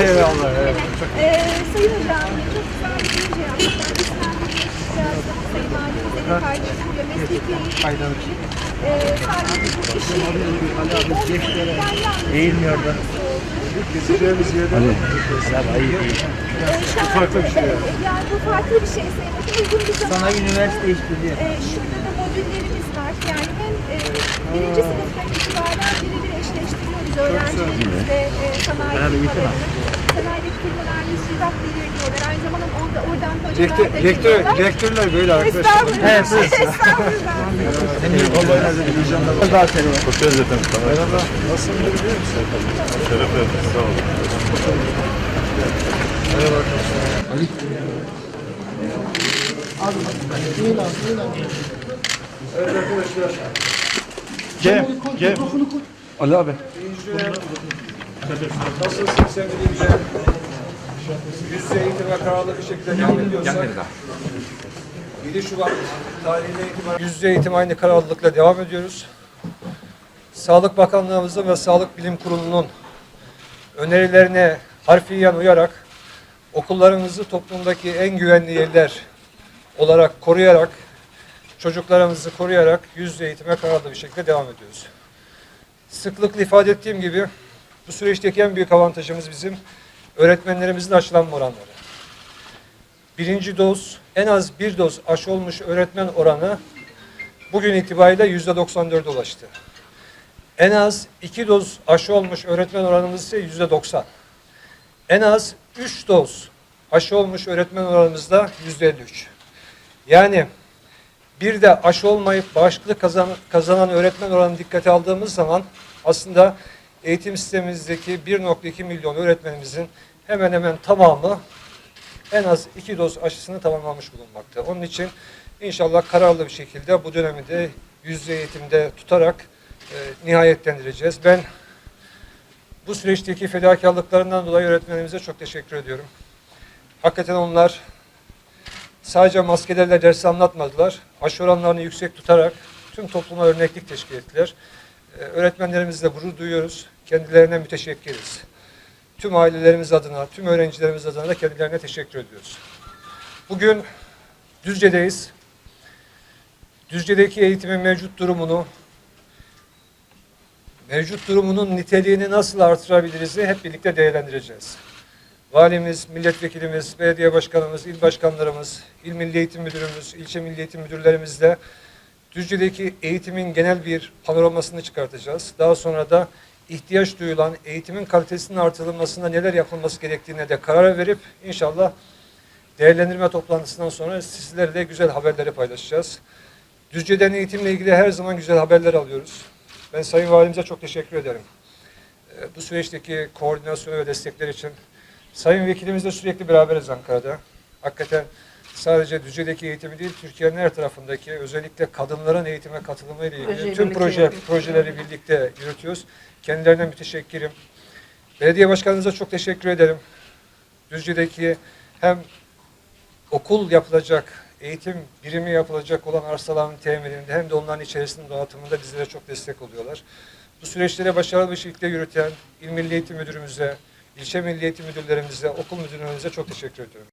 Eyvallah. Evet. Ee, Sayın Hocam, çok güzel bir proje yapmışlar. Biz birazdan Sayın Valimize de paylaşımla mesleki eğitim ee, sadece bu işi Eğilmiyordu. Gezeceğimiz yerden farklı bir şey. Yani bu farklı bir şey. Sayın Uzun bir zaman. Sanayi üniversite işbirliği. Ee, şurada da modüllerimiz var. Yani hem e, birinci sınıftan itibaren birebir eşleştiriyoruz öğrencilerimizle e, sanayi firmalarını. Sanayideki firmalar müfredat veriyor diyorlar. Aynı zamanda orada, oradan hocalar Rektör, da rektör, geliyorlar. rektörler böyle arkadaşlar. Estağfurullah. Evet, evet. Estağfurullah. Daha seni var. Bakıyoruz efendim. Merhaba. Nasılsın biliyor musun? Şeref verdiniz. Sağ olun. Merhaba arkadaşlar. Evet arkadaşlar. Cem, Cem. Ali abi. Nasılsın sevgili güzel? Yüze eğitime kararlı bir şekilde devam ediyorsak. 7 Şubat tarihine itibaren yüz yüze eğitim aynı kararlılıkla devam ediyoruz. Sağlık Bakanlığımızın ve Sağlık Bilim Kurulu'nun önerilerine harfiyen uyarak okullarımızı toplumdaki en güvenli yerler olarak koruyarak çocuklarımızı koruyarak yüz yüze eğitime kararlı bir şekilde devam ediyoruz. Sıklıkla ifade ettiğim gibi bu süreçteki en büyük avantajımız bizim öğretmenlerimizin aşılanma oranları. Birinci doz, en az bir doz aşı olmuş öğretmen oranı bugün itibariyle yüzde 94'e ulaştı. En az iki doz aşı olmuş öğretmen oranımız ise yüzde 90. En az üç doz aşı olmuş öğretmen oranımız da yüzde 53. Yani bir de aşı olmayıp bağışıklık kazan, kazanan öğretmen oranını dikkate aldığımız zaman aslında eğitim sistemimizdeki 1.2 milyon öğretmenimizin hemen hemen tamamı en az iki doz aşısını tamamlamış bulunmakta. Onun için inşallah kararlı bir şekilde bu dönemi de yüz yüze eğitimde tutarak e, nihayetlendireceğiz. Ben bu süreçteki fedakarlıklarından dolayı öğretmenimize çok teşekkür ediyorum. Hakikaten onlar sadece maskelerle ders anlatmadılar. Aşı oranlarını yüksek tutarak tüm topluma örneklik teşkil ettiler. Ee, öğretmenlerimizle gurur duyuyoruz. Kendilerine müteşekkiriz. Tüm ailelerimiz adına, tüm öğrencilerimiz adına da kendilerine teşekkür ediyoruz. Bugün Düzce'deyiz. Düzce'deki eğitimin mevcut durumunu, mevcut durumunun niteliğini nasıl artırabiliriz hep birlikte değerlendireceğiz. Valimiz, milletvekilimiz, belediye başkanımız, il başkanlarımız, il milli eğitim müdürümüz, ilçe milli eğitim müdürlerimizle Düzce'deki eğitimin genel bir panoramasını çıkartacağız. Daha sonra da ihtiyaç duyulan eğitimin kalitesinin artırılmasında neler yapılması gerektiğine de karar verip inşallah değerlendirme toplantısından sonra sizlerle güzel haberleri paylaşacağız. Düzce'den eğitimle ilgili her zaman güzel haberler alıyoruz. Ben Sayın Valimize çok teşekkür ederim. Ee, Bu süreçteki koordinasyon ve destekler için Sayın Vekilimizle sürekli beraberiz Ankara'da. Hakikaten sadece Düzce'deki eğitimi değil, Türkiye'nin her tarafındaki özellikle kadınların eğitime katılımı ile ilgili Projeyi tüm proje yapıyoruz. projeleri birlikte yürütüyoruz. Kendilerine müteşekkirim. Belediye başkanımıza çok teşekkür ederim. Düzce'deki hem okul yapılacak, eğitim birimi yapılacak olan arsaların temininde hem de onların içerisinde dağıtımında bizlere çok destek oluyorlar. Bu süreçlere başarılı bir şekilde yürüten İl Milli Eğitim Müdürümüze, ilçe milli eğitim müdürlerimize, okul müdürlerimize çok teşekkür ediyorum.